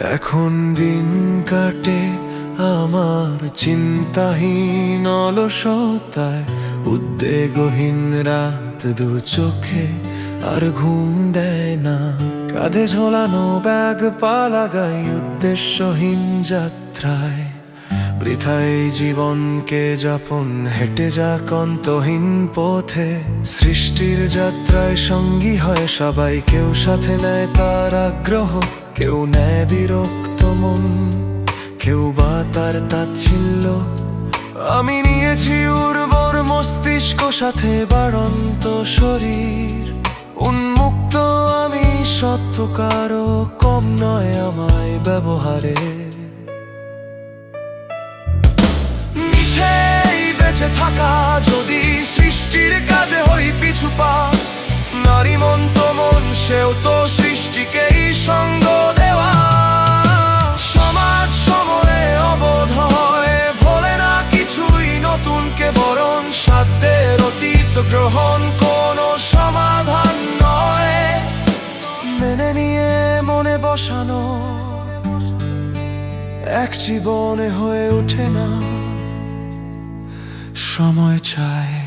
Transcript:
এখন দিন কাটে আমার চিন্তাহীন অলসতায়। উদ্বেগহীন রাত দু চোখে আর ঘুম দেয় না। কাঁধে ঝোলানো ব্যাগ পা লাগাই উদ্দেশ্যহীন যাত্রায়। বৃথাই জীবনকে যাপন, হেঁটে যাক অন্তহীন পথে। সৃষ্টির যাত্রায় সঙ্গী হয় সবাই, কেউ সাথে নেয় তার আগ্রহ। কেউ নেয় বিরক্ত মন, কেউ বা তার তাচ্ছিল্য। আমি নিয়েছি উর্বর মস্তিষ্ক, সাথে বাড়ন্ত শরীর। উন্মুক্ত আমি সত্য কারও কম নয় আমায় ব্যবহারে। বেঁচে থাকা যদি সৃষ্টির কাজে হই পিছু পা, নারী মন তো মন, সেও তো গ্রহণ কোনো সমাধান নয়। মেনে নিয়ে মনে বসানো। এক জীবনে হয়ে ওঠে না। সময় চায়